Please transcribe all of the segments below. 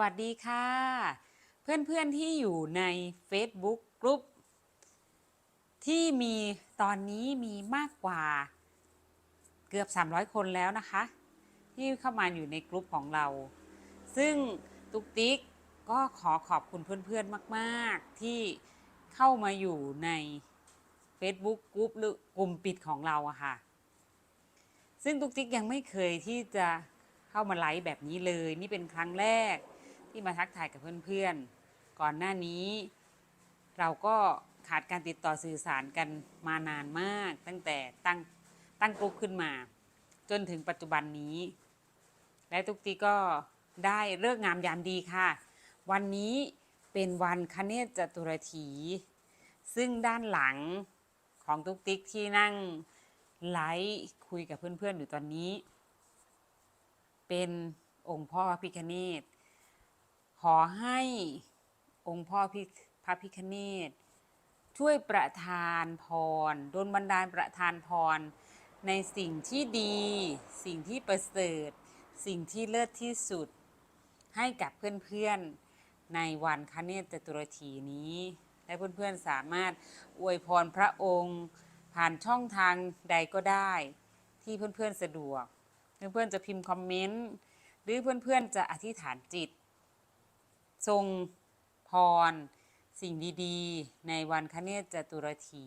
วัสดีค่ะ เพื่อนๆที่อยู่ใน Facebook กลุ่มที่มีตอนนี้มีมากกว่าเกือบ 300 คนแล้วนะคะ ที่เข้ามาอยู่ในกลุ่มของเรา ซึ่งตุกติ๊กก็ขอขอบคุณเพื่อนๆมาก ๆ ที่เข้ามาอยู่ใน Facebook กลุ่มหรือกลุ่มปิดของเราอะค่ะ ซึ่งตุกติ๊กยังไม่เคยที่จะเข้ามาไลฟ์แบบนี้เลย นี่เป็นครั้งแรก ที่มาทักทายกับเพื่อนๆ ก่อนหน้านี้ เราก็ขาดการติดต่อสื่อสารกันมานานมาก ตั้งแต่ตั้งตั้งกลุ่มขึ้นมา จนถึงปัจจุบันนี้ และทุกทีก็ได้เลิกงามยามดีค่ะ วันนี้เป็นวันคเนศจตุรถี ซึ่งด้านหลังของตุกติ๊กที่นั่งไลฟ์คุยกับเพื่อนๆอยู่ตอนนี้ เป็นองค์พ่อพิคเนต ขอให้องค์พ่อพิพระพิคเนตช่วยประทานพรดลบันดาลประทานพร ในสิ่งที่ดี สิ่งที่ประเสริฐ สิ่งที่เลิศที่สุด ให้กับเพื่อนๆ ในวันคเนศจตุรถีนี้ และเพื่อนๆสามารถอวยพรพระองค์ ผ่านช่องทางใดก็ได้ ที่เพื่อนๆสะดวก เพื่อนๆจะพิมพ์คอมเมนต์ หรือเพื่อนๆจะอธิษฐานจิต ทรงพร สิ่งดีๆ ในวันคเนศจตุรถี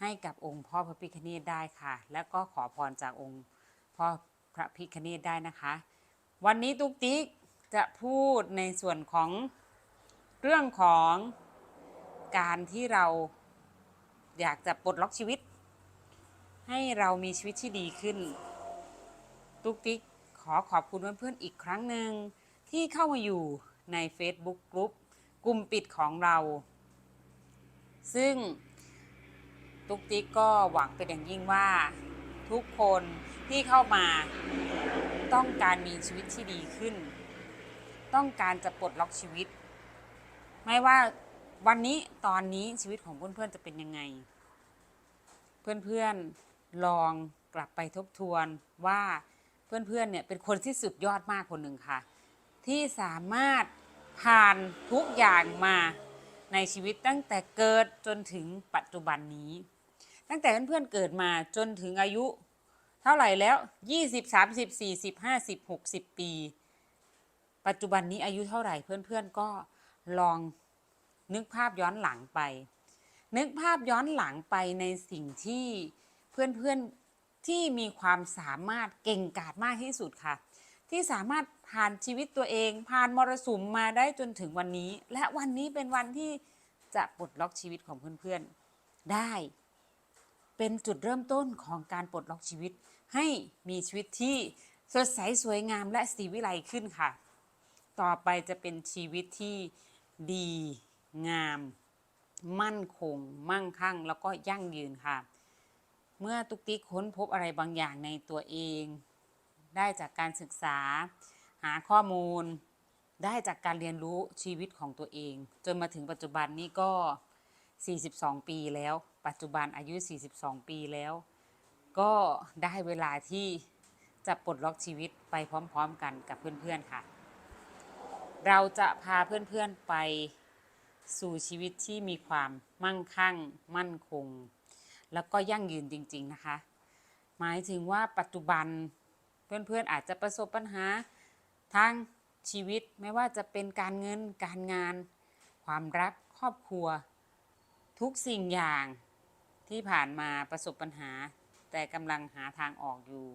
ให้กับองค์พ่อพระพิคเนตได้ค่ะ แล้วก็ขอพรจากองค์พ่อพระพิคเนตได้นะคะ วันนี้ตุ๊กติ๊กจะพูดในส่วนของเรื่องของการที่เราอยากจะปลดล็อกชีวิต ให้เรามีชีวิตที่ดีขึ้น ตุ๊กติ๊กขอขอบคุณเพื่อนๆอีกครั้งหนึ่งที่เข้ามาอยู่ ใน Facebook กลุ่มกลุ่มปิดของเรา ซึ่งตุ๊กติ๊กก็หวังเป็นอย่างยิ่งว่าทุกคนที่เข้ามาต้องการมีชีวิตที่ดีขึ้น ต้องการจะปลดล็อกชีวิต ไม่ว่าวันนี้ตอนนี้ชีวิตของเพื่อนๆจะเป็นยังไง เพื่อนๆลองกลับไปทบทวนว่าเพื่อนๆเนี่ยเป็นคนที่สุดยอดมากคนหนึ่งค่ะ ที่สามารถผ่านทุกอย่างมาในชีวิตตั้งแต่เกิดจนถึงปัจจุบันนี้ ตั้งแต่เพื่อนๆเกิดมาจนถึงอายุ เท่าไหร่แล้ว 20 30 40 50 60 ปี ปัจจุบันนี้อายุเท่าไหร่เพื่อนๆก็ลองนึกภาพย้อนหลังไป นึกภาพย้อนหลังไปในสิ่งที่เพื่อนๆที่มีความสามารถเก่งกาจมากที่สุดค่ะ ที่สามารถผ่านชีวิตตัวเอง ผ่านมรสุมมาได้จนถึงวันนี้ และวันนี้เป็นวันที่จะปลดล็อกชีวิตของเพื่อนๆ ได้ เป็นจุดเริ่มต้นของการปลดล็อกชีวิต ให้มีชีวิตที่สดใสสวยงามและสีวิไลขึ้นค่ะ ต่อไปจะเป็นชีวิตที่ดีงาม มั่นคง มั่งคั่ง แล้วก็ยั่งยืนค่ะ เมื่อตุกติกค้นพบอะไรบางอย่างในตัวเอง ได้จากการศึกษา หาข้อมูล ได้จากการเรียนรู้ชีวิตของตัวเอง จนมาถึงปัจจุบันนี้ก็ 42 ปีแล้ว ปัจจุบันอายุ 42 ปีแล้ว ก็ได้เวลาที่จะปลดล็อกชีวิตไปพร้อมๆกันกับเพื่อนๆค่ะ เราจะพาเพื่อนๆไปสู่ชีวิตที่มีความมั่งคั่ง มั่นคง แล้วก็ยั่งยืนจริง ๆนะคะ หมายถึงว่าปัจจุบัน เพื่อนๆอาจจะประสบปัญหาทางชีวิตไม่ว่าจะเป็นการเงินการงาน ความรักครอบครัว ทุกสิ่งอย่างที่ผ่านมาประสบปัญหา แต่กำลังหาทางออกอยู่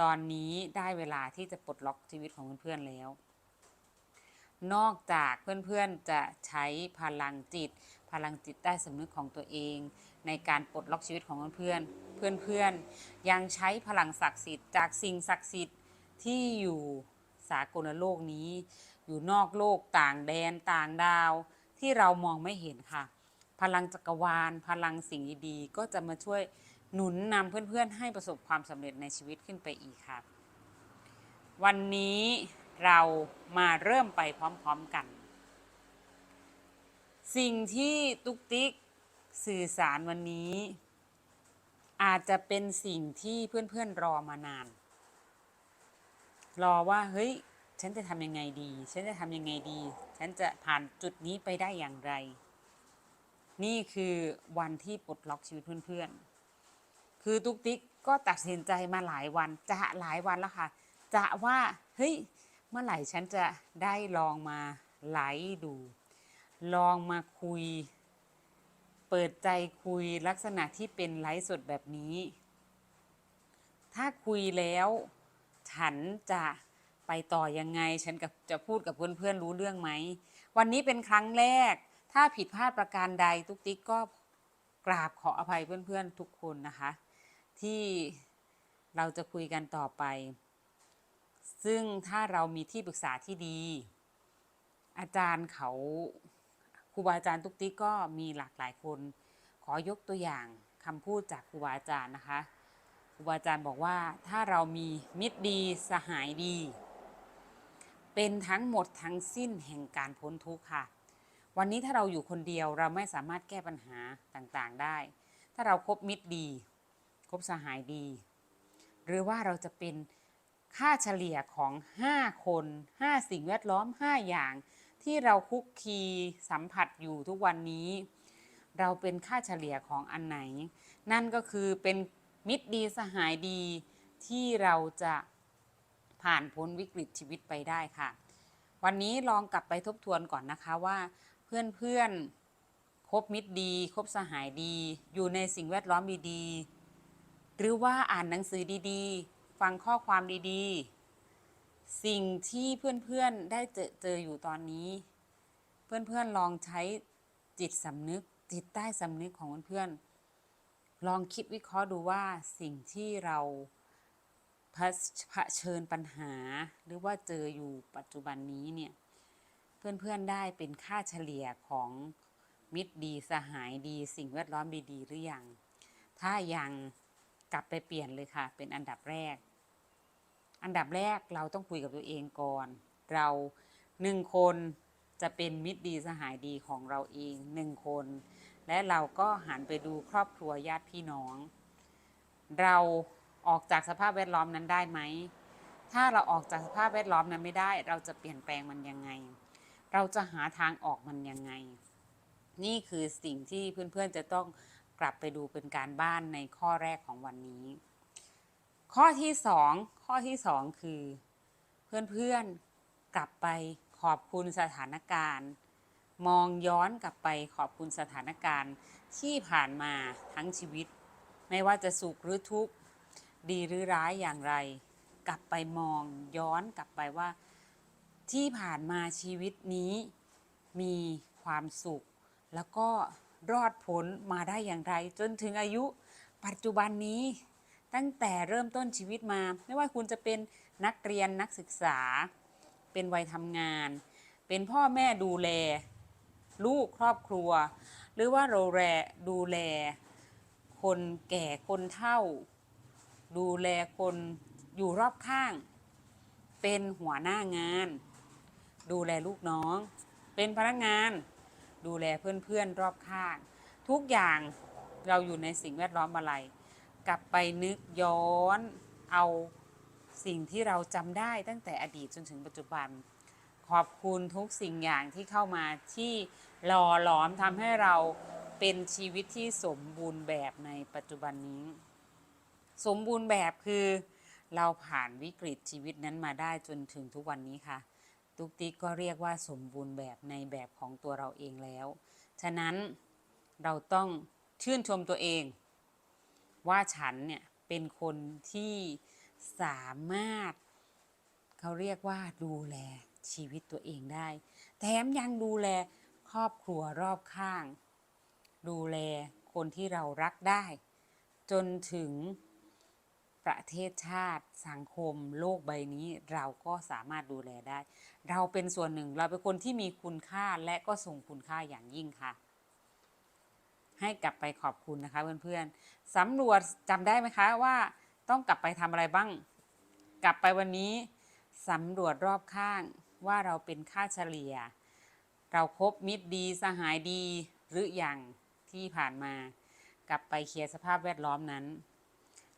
ตอนนี้ได้เวลาที่จะปลดล็อกชีวิตของเพื่อนๆแล้ว นอกจากเพื่อนๆจะใช้พลังจิต พลังจิตใต้สำนึกของตัวเอง ในการปลดล็อกชีวิตของเพื่อนๆ เพื่อนๆ ยังใช้พลังศักดิ์สิทธิ์จากสิ่งศักดิ์สิทธิ์ที่อยู่สากลโลกนี้ อยู่นอกโลกต่างแดนต่างดาว ที่เรามองไม่เห็นค่ะ พลังจักรวาล พลังสิ่งดีๆก็จะมาช่วยหนุนนำเพื่อนๆ ให้ประสบความสำเร็จในชีวิตขึ้นไปอีกค่ะ วันนี้เรามาเริ่มไปพร้อมๆกัน สิ่งที่ตุ๊กติ๊กสื่อสารวันนี้ อาจจะเป็นสิ่งที่เพื่อนๆรอมานาน รอว่าเฮ้ย ฉันจะทำยังไงดี ฉันจะทำยังไงดี ฉันจะผ่านจุดนี้ไปได้อย่างไร นี่คือวันที่ปลดล็อกชีวิตเพื่อนๆ คือตุ๊กติ๊กก็ตัดสินใจมาหลายวันจะหลายวันแล้วค่ะ จะว่าเฮ้ยเมื่อไหร่ฉันจะได้ลองมาไลฟ์ดู ลองมาคุย เปิดใจคุยลักษณะที่เป็นไลฟ์สดแบบนี้ ถ้าคุยแล้ว ฉันจะไปต่อยังไง ฉันกับจะพูดกับเพื่อนๆรู้เรื่องไหม วันนี้เป็นครั้งแรก ถ้าผิดพลาดประการใดตุ๊กติ๊กก็กราบขออภัยเพื่อนๆทุกคนนะคะ ที่เราจะคุยกันต่อไป ซึ่งถ้าเรามีที่ปรึกษาที่ดี อาจารย์เขา รูบาอาจารย์ตุ๊กติ๊กก็มีหลากหลายคน ขอยกตัวอย่างคำพูดจากครูบาอาจารย์นะคะครูบาอาจารย์บอกว่าถ้าเรามีมิตรดีสหายดี เป็นทั้งหมดทั้งสิ้นแห่งการพ้นทุกข์ค่ะ วันนี้ถ้าเราอยู่คนเดียวเราไม่สามารถแก้ปัญหาต่างๆได้ ถ้าเราครบมิตรดีคบสหายดี หรือว่าเราจะเป็นค่าเฉลี่ยของ 5 คน 5 สิ่งแวดล้อม 5 อย่าง ที่เราคุกคีสัมผัสอยู่ทุกวันนี้ เราเป็นค่าเฉลี่ยของอันไหน นั่นก็คือเป็นมิตรดีสหายดีที่เราจะผ่านพ้นวิกฤตชีวิตไปได้ค่ะ วันนี้ลองกลับไปทบทวนก่อนนะคะว่าเพื่อนๆคบมิตรดีคบสหายดี อยู่ในสิ่งแวดล้อมดีๆหรือว่าอ่านหนังสือดีๆ ฟังข้อความดีๆ สิ่งที่เพื่อนๆได้เจอเจออยู่ตอนนี้ เพื่อนๆลองใช้จิตสำนึก จิตใต้สำนึกของเพื่อนๆลองคิดวิเคราะห์ดูว่าสิ่งที่เราเผชิญปัญหา หรือว่าเจออยู่ปัจจุบันนี้เนี่ยเพื่อนๆได้เป็นค่าเฉลี่ยของมิตรดีสหายดี สิ่งแวดล้อมดีๆหรือยังถ้ายังกลับไปเปลี่ยนเลยค่ะ เป็นอันดับแรก อันดับแรกเราต้องคุยกับตัวเองก่อน เราหนึ่งคนจะเป็นมิตรดีสหายดีของเราเองหนึ่งคน และเราก็หันไปดูครอบครัวญาติพี่น้อง เราออกจากสภาพแวดล้อมนั้นได้ไหม ถ้าเราออกจากสภาพแวดล้อมนั้นไม่ได้ เราจะเปลี่ยนแปลงมันยังไง เราจะหาทางออกมันยังไง นี่คือสิ่งที่เพื่อนๆจะต้องกลับไปดูเป็นการบ้านในข้อแรกของวันนี้ ข้อที่สองข้อที่สองคือ เพื่อนๆกลับไปขอบคุณสถานการณ์ มองย้อนกลับไปขอบคุณสถานการณ์ที่ผ่านมาทั้งชีวิต ไม่ว่าจะสุขหรือทุกข์ดีหรือร้ายอย่างไร กลับไปมองย้อนกลับไปว่า ที่ผ่านมาชีวิตนี้ มีความสุข แล้วก็รอดพ้นมาได้อย่างไร จนถึงอายุปัจจุบันนี้ ตั้งแต่เริ่มต้นชีวิตมา ไม่ว่าคุณจะเป็นนักเรียนนักศึกษา เป็นวัยทำงาน เป็นพ่อแม่ดูแล ลูกครอบครัว หรือว่าเราแลดูแล คนแก่คนเฒ่า ดูแลคนอยู่รอบข้าง เป็นหัวหน้างาน ดูแลลูกน้อง เป็นพนักงาน ดูแลเพื่อนๆรอบข้าง ทุกอย่างเราอยู่ในสิ่งแวดล้อมอะไร กลับไปนึกย้อนเอาสิ่งที่เราจำได้ตั้งแต่อดีตจนถึงปัจจุบัน ขอบคุณทุกสิ่งอย่างที่เข้ามาที่หล่อหลอมทำให้เราเป็นชีวิตที่สมบูรณ์แบบในปัจจุบันนี้ สมบูรณ์แบบคือเราผ่านวิกฤตชีวิตนั้นมาได้จนถึงทุกวันนี้ค่ะตุกติ๊กก็เรียกว่าสมบูรณ์แบบในแบบของตัวเราเองแล้ว ฉะนั้นเราต้องชื่นชมตัวเอง ว่าฉันเนี่ยเป็นคนที่สามารถเขาเรียกว่าดูแลชีวิตตัวเองได้ แถมยังดูแลครอบครัวรอบข้าง ดูแลคนที่เรารักได้ จนถึงประเทศชาติสังคมโลกใบนี้เราก็สามารถดูแลได้ เราเป็นส่วนหนึ่งเราเป็นคนที่มีคุณค่าและก็ส่งคุณค่าอย่างยิ่งค่ะ ให้กลับไปขอบคุณนะคะเพื่อนๆสำรวจจำได้ไหมคะว่าต้องกลับไปทำอะไรบ้าง กลับไปวันนี้สำรวจรอบข้างว่าเราเป็นค่าเฉลี่ย เราครบมิตรดีสหายดีหรืออย่างที่ผ่านมา กลับไปเคลียร์สภาพแวดล้อมนั้น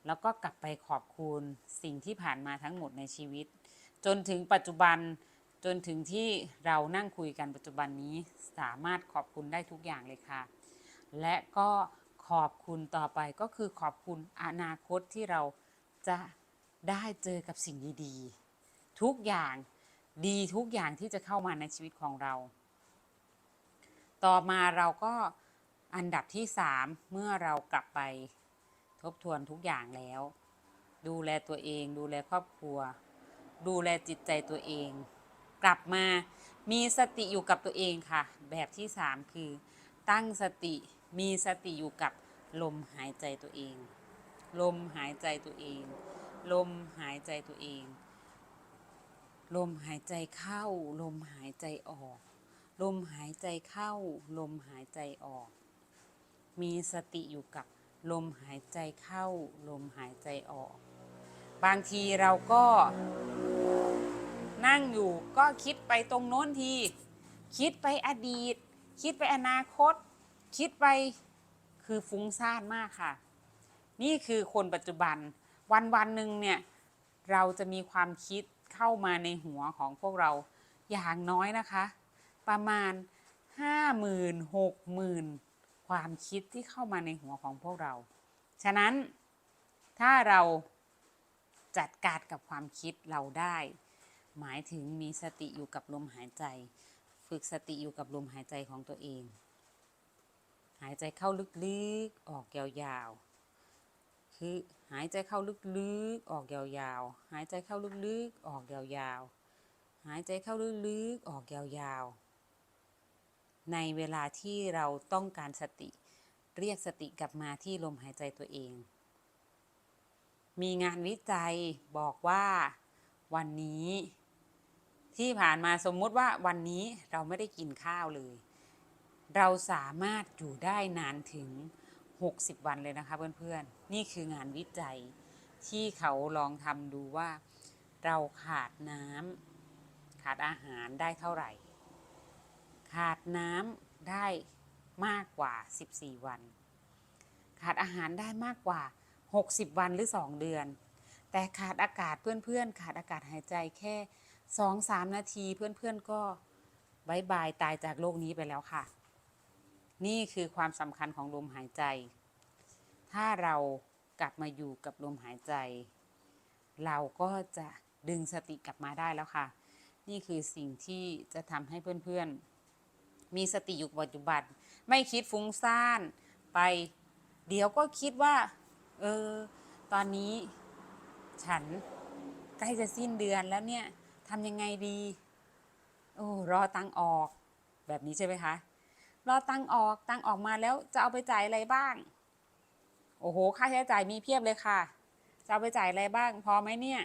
แล้วก็กลับไปขอบคุณสิ่งที่ผ่านมาทั้งหมดในชีวิต จนถึงปัจจุบันจนถึงที่เรานั่งคุยกันปัจจุบันนี้สามารถขอบคุณได้ทุกอย่างเลยค่ะ และก็ขอบคุณต่อไปก็คือขอบคุณอนาคตที่เราจะได้เจอกับสิ่งดีๆ ทุกอย่างดีทุกอย่างที่จะเข้ามาในชีวิตของเรา ต่อมาเราก็อันดับที่สามเมื่อเรากลับไปทบทวนทุกอย่างแล้ว ดูแลตัวเอง ดูแลครอบครัว ดูแลจิตใจตัวเอง กลับมามีสติอยู่กับตัวเองค่ะ แบบที่สามคือตั้งสติ มีสติอยู่กับลมหายใจตัวเอง ลมหายใจตัวเอง ลมหายใจตัวเอง ลมหายใจเข้า ลมหายใจออก ลมหายใจเข้า ลมหายใจออก มีสติอยู่กับลมหายใจเข้า ลมหายใจออก บางทีเราก็ นั่งอยู่ก็คิดไปตรงโน้นที คิดไปอดีต คิดไปอนาคต คิดไปคือฟุ้งซ่านมากค่ะ นี่คือคนปัจจุบัน วันวันหนึ่งเนี่ยเราจะมีความคิดเข้ามาในหัวของพวกเราอย่างน้อยนะคะ ประมาณ 5 0,000 60,000 ความคิดที่เข้ามาในหัวของพวกเรา ฉะนั้นถ้าเราจัดการกับความคิดเราได้ หมายถึงมีสติอยู่กับลมหายใจ ฝึกสติอยู่กับลมหายใจของตัวเอง หายใจเข้าลึกๆ ออกยาวๆ คือหายใจเข้าลึกๆ ออกยาวๆ หายใจเข้าลึกๆ ออกยาวๆ หายใจเข้าลึกๆ ออกยาวๆ ในเวลาที่เราต้องการสติ เรียกสติกลับมาที่ลมหายใจตัวเอง มีงานวิจัยบอกว่าวันนี้ ที่ผ่านมาสมมุติว่าวันนี้เราไม่ได้กินข้าวเลย เราสามารถอยู่ได้นานถึง 60 วันเลยนะคะเพื่อนๆ นี่คืองานวิจัยที่เขาลองทำดูว่า เราขาดน้ำขาดอาหารได้เท่าไหร่ ขาดน้ำได้มากกว่า 14 วัน ขาดอาหารได้มากกว่า 60 วันหรือ 2 เดือน แต่ขาดอากาศเพื่อนๆ ขาดอากาศหายใจแค่ 2-3 นาทีเพื่อนๆก็บายบายตายจากโลกนี้ไปแล้วค่ะ นี่คือความสำคัญของลมหายใจ ถ้าเรากลับมาอยู่กับลมหายใจ เราก็จะดึงสติกลับมาได้แล้วค่ะ นี่คือสิ่งที่จะทำให้เพื่อนๆ มีสติอยู่กับปัจจุบัน ไม่คิดฟุ้งซ่านไป เดี๋ยวก็คิดว่า เออ ตอนนี้ ฉันใกล้จะสิ้นเดือนแล้วเนี่ยทำยังไงดี โอ้ รอตังออก แบบนี้ใช่ไหมคะ รอตังออกตังออกมาแล้วจะเอาไปจ่ายอะไรบ้าง โอ้โห ค่าใช้จ่ายมีเพียบเลยค่ะ จะเอาไปจ่ายอะไรบ้าง พอไหมเนี่ย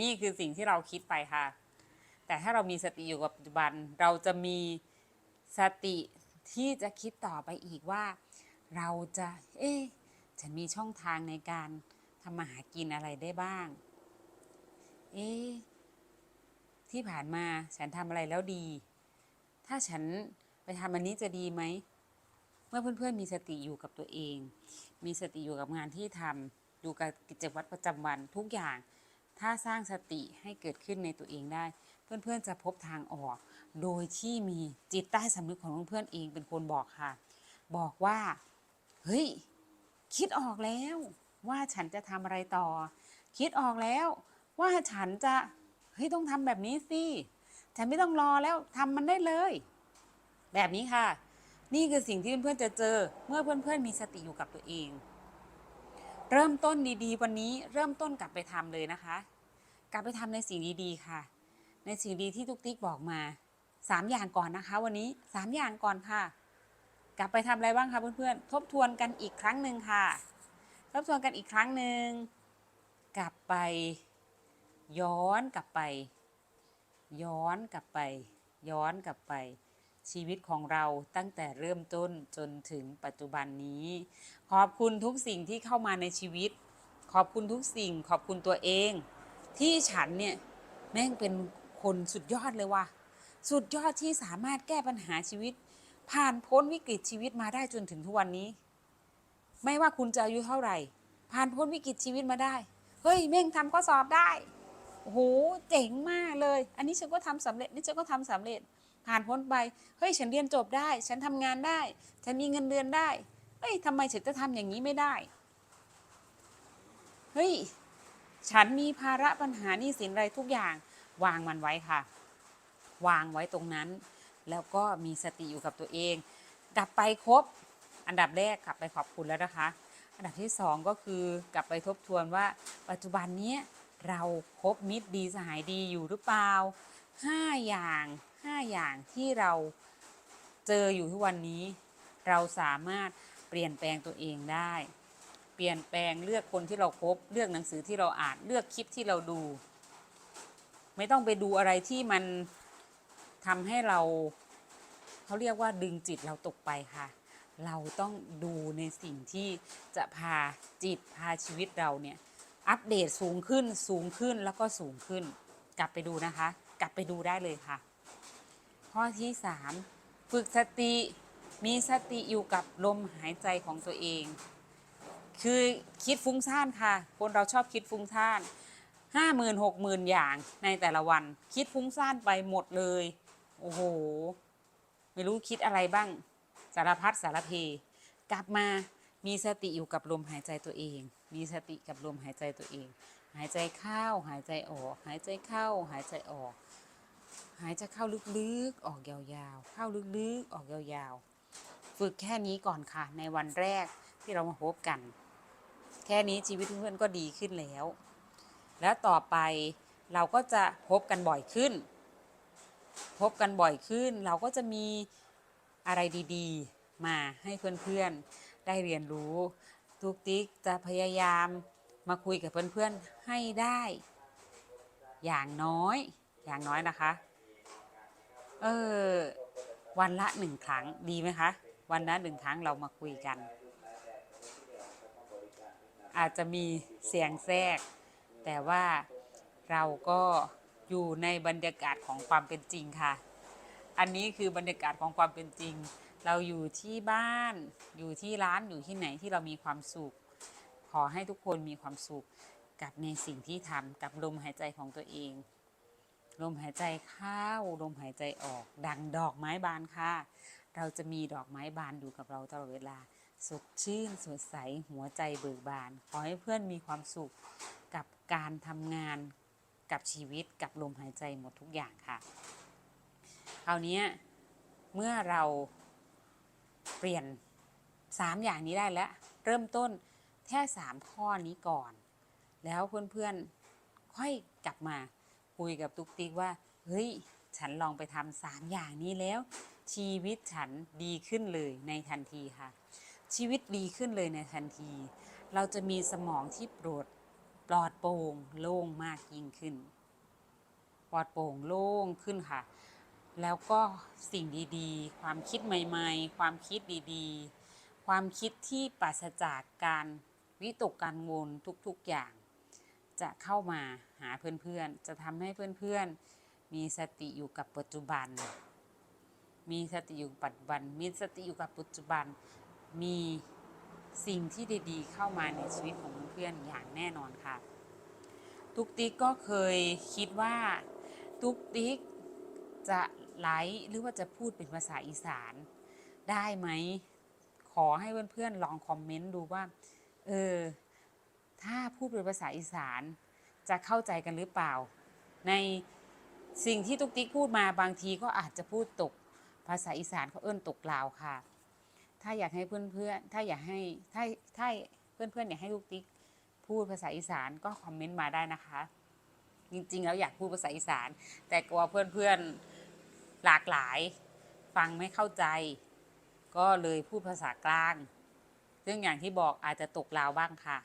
นี่คือสิ่งที่เราคิดไปค่ะ แต่ถ้าเรามีสติอยู่กับปัจจุบัน เราจะมีสติที่จะคิดต่อไปอีกว่า เราจะ เอ๊ะฉันมีช่องทางในการทำมาหากินอะไรได้บ้าง เอ๊ะที่ผ่านมาฉันทำอะไรแล้วดี ถ้าฉัน ไปทำอันนี้จะดีไหม เมื่อเพื่อนๆมีสติอยู่กับตัวเอง มีสติอยู่กับงานที่ทำอยู่กับกิจวัตรประจำวันทุกอย่าง ถ้าสร้างสติให้เกิดขึ้นในตัวเองได้ เพื่อนๆจะพบทางออก โดยที่มีจิตใต้สำนึกของเพื่อนๆเองเป็นคนบอกค่ะ บอกว่า เฮ้ย คิดออกแล้ว ว่าฉันจะทำอะไรต่อ คิดออกแล้ว ว่าฉันจะเฮ้ยต้องทำแบบนี้สิฉันไม่ต้องรอแล้วทำมันได้เลย แบบนี้ค่ะ นี่คือสิ่งที่เพื่อนๆจะเจอเมื่อเพื่อนๆมีสติอยู่กับตัวเอง เริ่มต้นดีๆ วันนี้เริ่มต้นกลับไปทำเลยนะคะ กลับไปทำในสิ่งดีๆค่ะ ในสิ่งดีที่ทุกติ๊กบอกมาสามอย่างก่อนนะคะ วันนี้สามอย่างก่อนค่ะ กลับไปทำอะไรบ้างคะเพื่อนๆทบทวนกันอีกครั้งหนึ่งค่ะ ทบทวนกันอีกครั้งหนึ่งกลับไป ย้อนกลับไป ย้อนกลับไป ย้อนกลับไป ชีวิตของเราตั้งแต่เริ่มต้นจนถึงปัจจุบันนี้ ขอบคุณทุกสิ่งที่เข้ามาในชีวิต ขอบคุณทุกสิ่ง ขอบคุณตัวเอง ที่ฉันเนี่ยแม่งเป็นคนสุดยอดเลยว่ะสุดยอดที่สามารถแก้ปัญหาชีวิต ผ่านพ้นวิกฤตชีวิตมาได้จนถึงทุกวันนี้ ไม่ว่าคุณจะอายุเท่าไหร่ ผ่านพ้นวิกฤตชีวิตมาได้ เฮ้ยเม่งทำข้อสอบได้โอ้โหเจ๋งมากเลย อันนี้ฉันก็ทำสำเร็จนี่ฉันก็ทำสำเร็จ ผ่านพ้นไป เฮ้ยฉันเรียนจบได้ ฉันทำงานได้ ฉันมีเงินเดือนได้ เฮ้ยทำไมฉันจะทำอย่างนี้ไม่ได้ เฮ้ย ฉันมีภาระปัญหานี้สินอะไรทุกอย่าง วางมันไว้ค่ะ วางไว้ตรงนั้น แล้วก็มีสติอยู่กับตัวเอง กลับไปครบ อันดับแรกกลับไปขอบคุณแล้วนะคะ อันดับที่สองก็คือกลับไปทบทวนว่า ปัจจุบันนี้เราครบมิตรดีสหายดีอยู่หรือเปล่าห้าอย่าง ห้าอย่างที่เราเจออยู่ทุกวันนี้ เราสามารถเปลี่ยนแปลงตัวเองได้ เปลี่ยนแปลงเลือกคนที่เราครบเลือกหนังสือที่เราอ่านเลือกคลิปที่เราดู ไม่ต้องไปดูอะไรที่มันทำให้เราเขาเรียกว่าดึงจิตเราตกไปค่ะ เราต้องดูในสิ่งที่จะพาจิตพาชีวิตเราเนี่ยอัปเดตสูงขึ้นสูงขึ้นแล้วก็สูงขึ้น กลับไปดูนะคะ กลับไปดูได้เลยค่ะ ข้อที่ 3 ฝึกสติมีสติอยู่กับลมหายใจของตัวเอง คือคิดฟุ้งซ่านค่ะ คนเราชอบคิดฟุ้งซ่านห้าหมื่นหกหมื่นอย่างในแต่ละวัน คิดฟุ้งซ่านไปหมดเลย โอ้โห ไม่รู้คิดอะไรบ้าง สารพัดสารเพ กลับมามีสติอยู่กับลมหายใจตัวเอง มีสติกับลมหายใจตัวเอง หายใจเข้าหายใจออก หายใจเข้าหายใจออก หายใจเข้าลึกๆ ออกยาวๆ เข้าลึกๆ ออกยาวๆ ฝึกแค่นี้ก่อนค่ะ ในวันแรกที่เรามาพบกัน แค่นี้ชีวิตเพื่อนๆก็ดีขึ้นแล้ว แล้วต่อไปเราก็จะพบกันบ่อยขึ้น พบกันบ่อยขึ้น เราก็จะมีอะไรดีๆ มาให้เพื่อนๆ ได้เรียนรู้ทุกติ๊กจะพยายามมาคุยกับเพื่อนๆ ให้ได้ อย่างน้อย อย่างน้อยนะคะ เออ วันละหนึ่งครั้งดีไหมคะ วันละหนึ่งครั้งเรามาคุยกัน อาจจะมีเสียงแทรก แต่ว่าเราก็อยู่ในบรรยากาศของความเป็นจริงค่ะ อันนี้คือบรรยากาศของความเป็นจริง เราอยู่ที่บ้าน อยู่ที่ร้าน อยู่ที่ไหนที่เรามีความสุข ขอให้ทุกคนมีความสุขกับในสิ่งที่ทำกับลมหายใจของตัวเอง ลมหายใจเข้าลมหายใจออก ดังดอกไม้บานค่ะ เราจะมีดอกไม้บานอยู่กับเราตลอดเวลา สดชื่นสดใสหัวใจเบิกบาน ขอให้เพื่อนมีความสุขกับการทำงานกับชีวิตกับลมหายใจหมดทุกอย่างค่ะคราวนี้เมื่อเราเปลี่ยน 3 อย่างนี้ได้แล้ว เริ่มต้นแค่ 3 ข้อนี้ก่อน แล้วเพื่อนๆค่อยกลับมา คุยกับตุ๊กติ๊กว่า เฮ้ย ฉันลองไปทำสามอย่างนี้แล้ว ชีวิตฉันดีขึ้นเลยในทันทีค่ะ ชีวิตดีขึ้นเลยในทันที เราจะมีสมองที่โปรดปลอดโปร่งโล่งมากยิ่งขึ้น ปลอดโปร่งโล่งขึ้นค่ะ แล้วก็สิ่งดีๆ ความคิดใหม่ๆ ความคิดดีๆ ความคิดที่ปราศจากการวิตกกังวลทุกๆอย่างจะเข้ามา หาเพื่อนๆ จะทำให้เพื่อนๆ มีสติอยู่กับปัจจุบัน มีสติอยู่ปัจจุบัน มีสติอยู่กับปัจจุบัน มีสิ่งที่ดีๆ เข้ามาในชีวิตของเพื่อนๆ อย่างแน่นอนค่ะตุกติ๊กก็เคยคิดว่าตุกติ๊กจะไลฟ์หรือว่าจะพูดเป็นภาษาอีสานได้ไหม ขอให้เพื่อนๆ ลองคอมเมนต์ดูว่า เออ ถ้าพูดเป็นภาษาอีสาน จะเข้าใจกันหรือเปล่า ในสิ่งที่ตุกติ๊กพูดมาบางทีก็อาจจะพูดตก ภาษาอีสานเขาเอิ้นตกลาวค่ะ ถ้าอยากให้เพื่อนๆ ถ้าอยากให้ถ้าถ้าเพื่อนๆอยากให้ตุกติ๊กพูดภาษาอีสานก็คอมเมนต์มาได้นะคะ จริงๆ แล้วอยากพูดภาษาอีสาน แต่กลัวเพื่อนๆหลากหลาย ฟังไม่เข้าใจ ก็เลยพูดภาษากลาง ซึ่งอย่างที่บอกอาจจะตกลาวบ้างค่ะ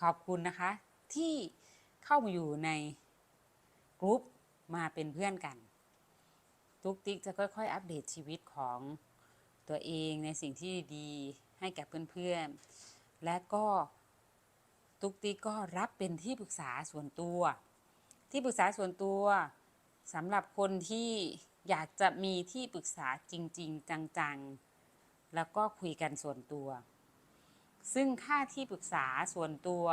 ขอบคุณนะคะ ที่เข้ามาอยู่ในกรุ๊ปมาเป็นเพื่อนกัน ทุกติ๊กจะค่อย ๆ อัปเดตชีวิตของตัวเองในสิ่งที่ดีให้กับเพื่อนๆ และก็ตุกติ๊กก็รับเป็นที่ปรึกษาส่วนตัว ที่ปรึกษาส่วนตัวสำหรับคนที่อยากจะมีที่ปรึกษาจริง ๆ จังๆ แล้วก็คุยกันส่วนตัว ซึ่งค่าที่ปรึกษาส่วนตัว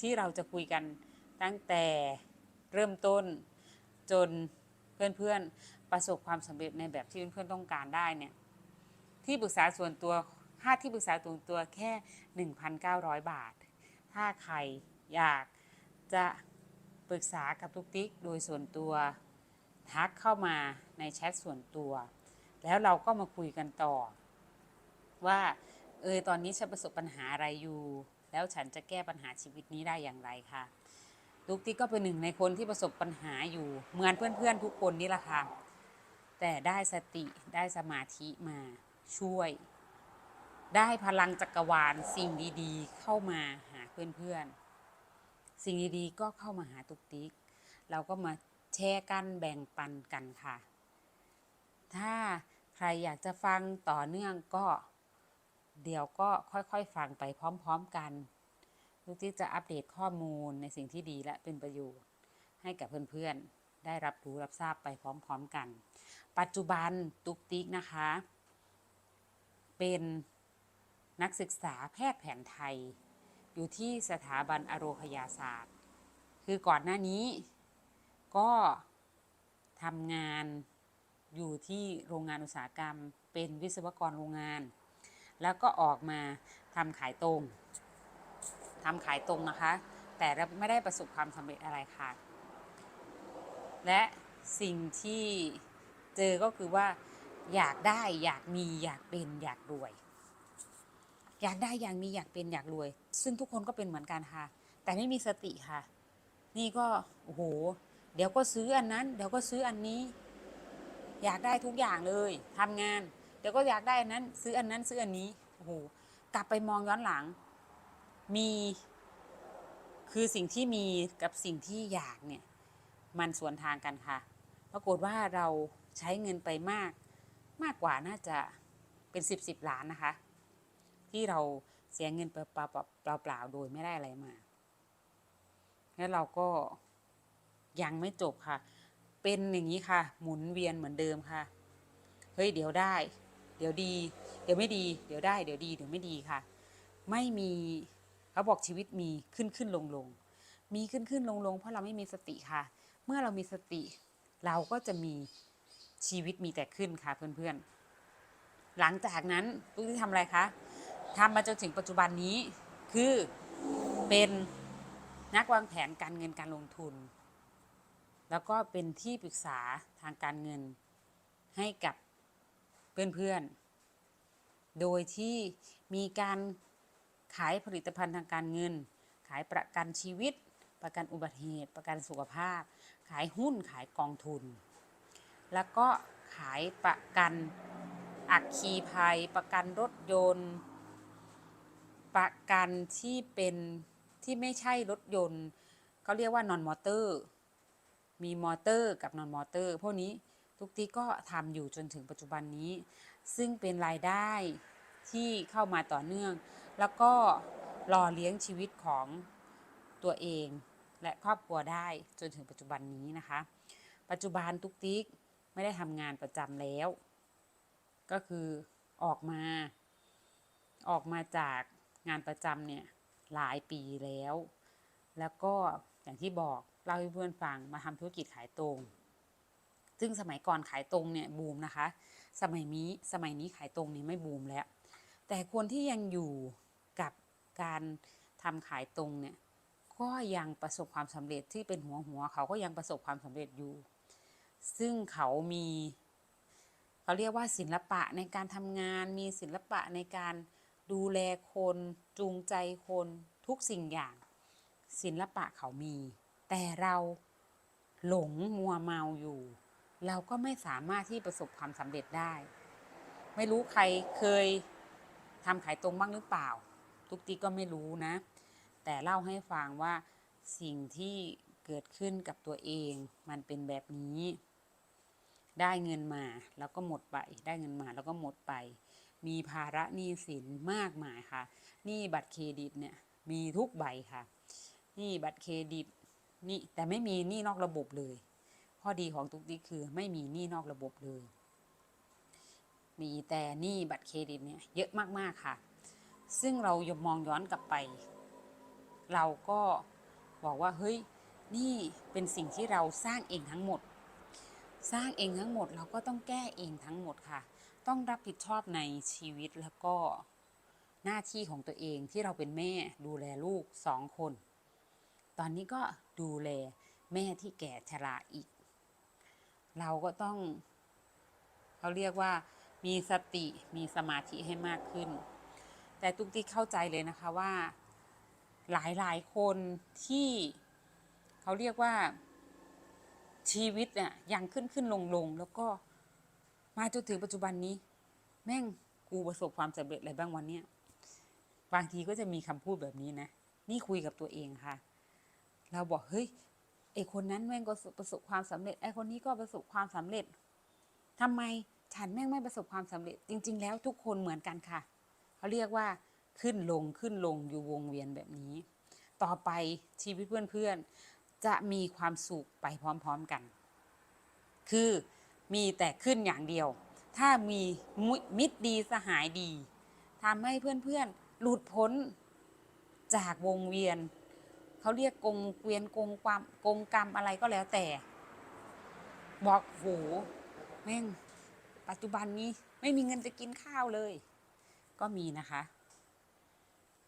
ที่เราจะคุยกันตั้งแต่เริ่มต้นจนเพื่อนๆประสบความสำเร็จในแบบที่เพื่อนๆต้องการได้เนี่ยที่ปรึกษาส่วนตัวค่าที่ปรึกษาส่วนตัวแค่ 1,900 บาท ถ้าใครอยากจะปรึกษากับทุกติ๊กโดยส่วนตัวทักเข้ามาในแชทส่วนตัว แล้วเราก็มาคุยกันต่อ ว่าเออตอนนี้ฉันประสบปัญหาอะไรอยู่ แล้วฉันจะแก้ปัญหาชีวิตนี้ได้อย่างไรค่ะทุกติ๊กก็เป็นหนึ่งในคนที่ประสบปัญหาอยู่เหมือนเพื่อนๆทุกคนนี่แหละค่ะแต่ได้สติได้สมาธิมาช่วย ได้พลังจักรวาลสิ่งดีๆ เข้ามาหาเพื่อนๆ สิ่งดีๆ ก็เข้ามาหาตุกติ๊ก เราก็มาแชร์กันแบ่งปันกันค่ะ ถ้าใครอยากจะฟังต่อเนื่องก็ เดี๋ยวก็ค่อยๆ ฟังไปพร้อมๆกันตุกติ๊กจะอัปเดตข้อมูลในสิ่งที่ดีและเป็นประโยชน์ให้กับเพื่อนๆ ได้รับรู้รับทราบไปพร้อมๆกัน ปัจจุบันตุกติ๊กนะคะ เป็นนักศึกษาแพทย์แผนไทย อยู่ที่สถาบันอโรคยาศาสตร์ คือก่อนหน้านี้ก็ทำงานอยู่ที่โรงงานอุตสาหกรรม เป็นวิศวกรโรงงาน แล้วก็ออกมาทำขายตรงทำขายตรงนะคะ แต่ไม่ได้ประสบความสำเร็จอะไรค่ะ และสิ่งที่เจอก็คือว่าอยากได้อยากมีอยากเป็นอยากรวย อยากได้อยากมีอยากเป็นอยากรวย ซึ่งทุกคนก็เป็นเหมือนกันค่ะ แต่ไม่มีสติค่ะ นี่ก็โอ้โหเดี๋ยวก็ซื้ออันนั้น เดี๋ยวก็ซื้ออันนี้ อยากได้ทุกอย่างเลยทำงาน เดี๋ยวก็อยากได้อันนั้น ซื้ออันนั้นซื้ออันนี้โอ้โหกลับไปมองย้อนหลัง มีคือสิ่งที่มีกับสิ่งที่อยากเนี่ย มันสวนทางกันค่ะ ปรากฏว่าเราใช้เงินไปมาก มากกว่าน่าจะเป็นสิบสิบล้านนะคะ ที่เราเสียเงินเปล่าเปล่าโดยไม่ได้อะไรมา แล้วเราก็ยังไม่จบค่ะ เป็นอย่างนี้ค่ะ หมุนเวียนเหมือนเดิมค่ะ เฮ้ยเดี๋ยวได้ เดี๋ยวดี เดี๋ยวไม่ดี เดี๋ยวได้ เดี๋ยวดี เดี๋ยวไม่ดีค่ะ ไม่มีเขาบอกชีวิตมีขึ้นขึ้นลงลง มีขึ้นขึ้นลงลงเพราะเราไม่มีสติค่ะ เมื่อเรามีสติ เราก็จะมีชีวิตมีแต่ขึ้นค่ะเพื่อนๆ หลังจากนั้นลูกที่ทำอะไรคะทำมาจนถึงปัจจุบันนี้คือเป็นนักวางแผนการเงินการลงทุน แล้วก็เป็นที่ปรึกษาทางการเงินให้กับ เพื่อนๆ โดยที่มีการขายผลิตภัณฑ์ทางการเงิน ขายประกันชีวิต ประกันอุบัติเหตุ ประกันสุขภาพ ขายหุ้นขายกองทุน แล้วก็ขายประกันอัคคีภัย ประกันรถยนต์ ประกันที่เป็นที่ไม่ใช่รถยนต์เขาเรียกว่านอนมอเตอร์ มีมอเตอร์กับนอนมอเตอร์ พวกนี้ ทุกทีก็ทำอยู่จนถึงปัจจุบันนี้ ซึ่งเป็นรายได้ที่เข้ามาต่อเนื่อง แล้วก็หล่อเลี้ยงชีวิตของตัวเอง และครอบครัวได้จนถึงปัจจุบันนี้นะคะ ปัจจุบันทุกติ๊กไม่ได้ทำงานประจำแล้ว ก็คือออกมา ออกมาจากงานประจำเนี่ยหลายปีแล้ว แล้วก็อย่างที่บอกเล่าให้เพื่อนฟังมาทำธุรกิจขายตรง ซึ่งสมัยก่อนขายตรงเนี่ยบูมนะคะ สมัยนี้สมัยนี้ขายตรงนี่ไม่บูมแล้ว แต่คนที่ยังอยู่กับการทำขายตรงเนี่ยก็ยังประสบความสำเร็จที่เป็นหัวหัวเขาก็ยังประสบความสำเร็จอยู่ ซึ่งเขามีเขาเรียกว่าศิลปะในการทำงาน มีศิลปะในการดูแลคนจูงใจคนทุกสิ่งอย่าง ศิลปะเขามี แต่เราหลงมัวเมาอยู่ เราก็ไม่สามารถที่ประสบความสำเร็จได้ ไม่รู้ใครเคยทำขายตรงบ้างหรือเปล่า ทุกทีก็ไม่รู้นะ แต่เล่าให้ฟังว่าสิ่งที่เกิดขึ้นกับตัวเอง มันเป็นแบบนี้ ได้เงินมาแล้วก็หมดไป ได้เงินมาแล้วก็หมดไป มีภาระหนี้สินมากมายค่ะหนี้บัตรเครดิตเนี่ยมีทุกใบค่ะหนี้บัตรเครดิตนี่แต่ไม่มีหนี้นอกระบบเลย ข้อดีของทุกทีคือไม่มีหนี้นอกระบบเลย มีแต่หนี้บัตรเครดิตเนี่ยเยอะมากๆค่ะ ซึ่งเรายมองย้อนกลับไป เราก็บอกว่าเฮ้ยนี่เป็นสิ่งที่เราสร้างเองทั้งหมด สร้างเองทั้งหมดเราก็ต้องแก้เองทั้งหมดค่ะ ต้องรับผิดชอบในชีวิตแล้วก็หน้าที่ของตัวเองที่เราเป็นแม่ดูแลลูกสองคน ตอนนี้ก็ดูแลแม่ที่แก่ชราอีก เราก็ต้องเขาเรียกว่ามีสติมีสมาธิให้มากขึ้น แต่ตุ๊กติ๊กเข้าใจเลยนะคะว่าหลายหลายคนที่เขาเรียกว่าชีวิตเนี่ยยังขึ้นขึ้นลงลงแล้วก็มาจนถึงปัจจุบันนี้ แม่งกูประสบความสำเร็จอะไรบ้างวันเนี้ยบางทีก็จะมีคำพูดแบบนี้นะ นี่คุยกับตัวเองค่ะ เราบอกเฮ้ย ไอคนนั้นแม่งก็ประสบความสำเร็จ ไอคนนี้ก็ประสบความสำเร็จทำไมฉันแม่งไม่ประสบความสำเร็จ จริง ๆ แล้วทุกคนเหมือนกันค่ะ เขาเรียกว่าขึ้นลงขึ้นลงอยู่วงเวียนแบบนี้ ต่อไปชีวิตเพื่อนๆ จะมีความสุขไปพร้อมๆกัน คือมีแต่ขึ้นอย่างเดียว ถ้ามีมุมิตรดีสหายดีทำให้เพื่อนๆ หลุดพ้นจากวงเวียน เขาเรียกกงเกวียนกงความกงกรรมอะไรก็แล้วแต่ บอกโหแม่ง ปัจจุบันนี้ไม่มีเงินจะกินข้าวเลย ก็มีนะคะ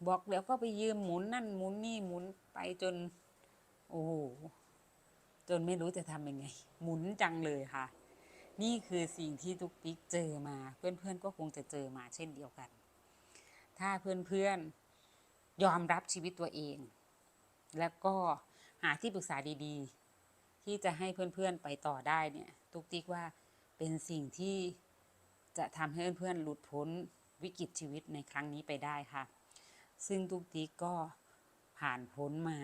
บอกเดี๋ยวก็ไปยืมหมุนนั่นหมุนนี่หมุนไปจน โอ้โหจนไม่รู้จะทำยังไง หมุนจังเลยค่ะ นี่คือสิ่งที่ทุกติ๊กเจอมา เพื่อนๆก็คงจะเจอมาเช่นเดียวกัน ถ้าเพื่อนๆยอมรับชีวิตตัวเอง แล้วก็หาที่ปรึกษาดีๆ ที่จะให้เพื่อนๆไปต่อได้เนี่ยทุกติกว่าเป็นสิ่งที่จะทำให้เพื่อนๆหลุดพ้นวิกฤตชีวิตในครั้งนี้ไปได้ค่ะ ซึ่งทุกติกก็ผ่านพ้นมา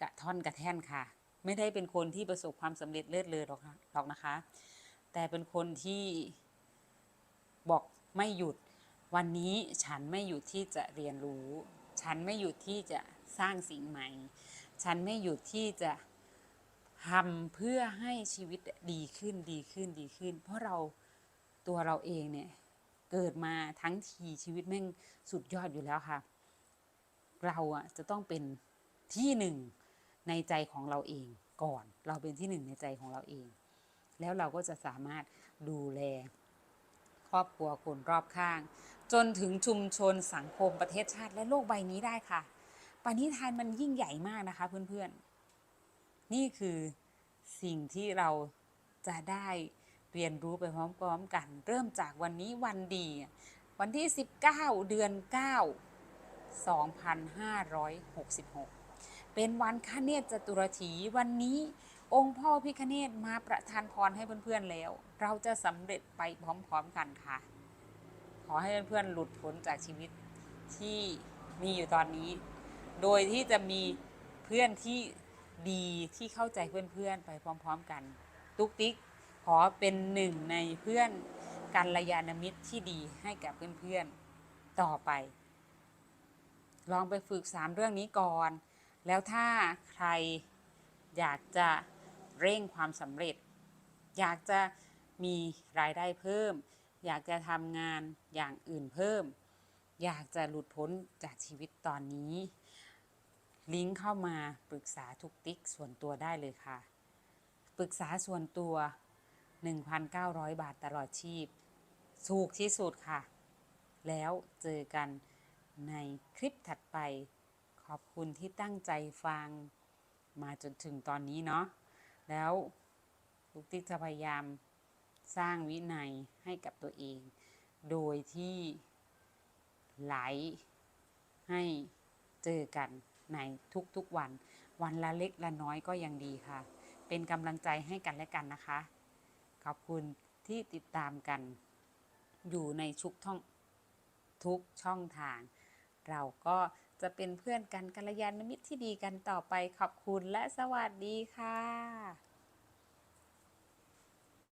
กระท่อนกระแท่นค่ะ ไม่ได้เป็นคนที่ประสบความสำเร็จเลิศเลอหรอกหรอกนะคะ แต่เป็นคนที่บอกไม่หยุดวันนี้ฉันไม่หยุดที่จะเรียนรู้ ฉันไม่หยุดที่จะสร้างสิ่งใหม่ ฉันไม่หยุดที่จะทำเพื่อให้ชีวิตดีขึ้นดีขึ้นดีขึ้น เพราะเราตัวเราเองเนี่ยเกิดมาทั้งทีชีวิตแม่งสุดยอดอยู่แล้วค่ะ เราอะจะต้องเป็นที่หนึ่งในใจของเราเองก่อน เราเป็นที่หนึ่งในใจของเราเอง แล้วเราก็จะสามารถดูแล รอบครัวคนรอบข้าง จนถึงชุมชนสังคมประเทศชาติและโลกใบนี้ได้ค่ะ ปณิธานมันยิ่งใหญ่มากนะคะเพื่อนๆ นี่คือสิ่งที่เราจะได้เรียนรู้ไปพร้อมๆกัน เริ่มจากวันนี้วันดี วันที่ 19 เดือน 9 2566 เป็นวันคเนศจตุรถีวันนี้ องค์พ่อพิคเนศมาประทานพรให้เพื่อนๆแล้ว เราจะสำเร็จไปพร้อมๆกันค่ะ ขอให้เพื่อนๆหลุดพ้นจากชีวิตที่มีอยู่ตอนนี้ โดยที่จะมีเพื่อนที่ดีที่เข้าใจเพื่อนๆไปพร้อม ๆ กัน ตุ๊กติ๊กขอเป็นหนึ่งในเพื่อนกัลยาณมิตรที่ดีให้กับเพื่อนๆต่อไป ลองไปฝึกสามเรื่องนี้ก่อน แล้วถ้าใครอยากจะ เร่งความสำเร็จ อยากจะมีรายได้เพิ่ม อยากจะทำงานอย่างอื่นเพิ่ม อยากจะหลุดพ้นจากชีวิตตอนนี้ ลิงก์เข้ามาปรึกษาทุกติ๊กส่วนตัวได้เลยค่ะ ปรึกษาส่วนตัว 1,900 บาทตลอดชีพถูกที่สุดค่ะ แล้วเจอกันในคลิปถัดไป ขอบคุณที่ตั้งใจฟัง มาจนถึงตอนนี้เนาะ แล้วลูกติ๊กจะพยายามสร้างวินัยให้กับตัวเอง โดยที่ไหลให้เจอกันในทุกๆวัน วันละเล็กละน้อยก็ยังดีค่ะ เป็นกำลังใจให้กันและกันนะคะ ขอบคุณที่ติดตามกัน อยู่ในชุกท่องทุกช่องทาง เราก็ จะเป็นเพื่อนกันกัลยาณมิตรที่ดีกันต่อไปขอบคุณและสวัสดีค่ะ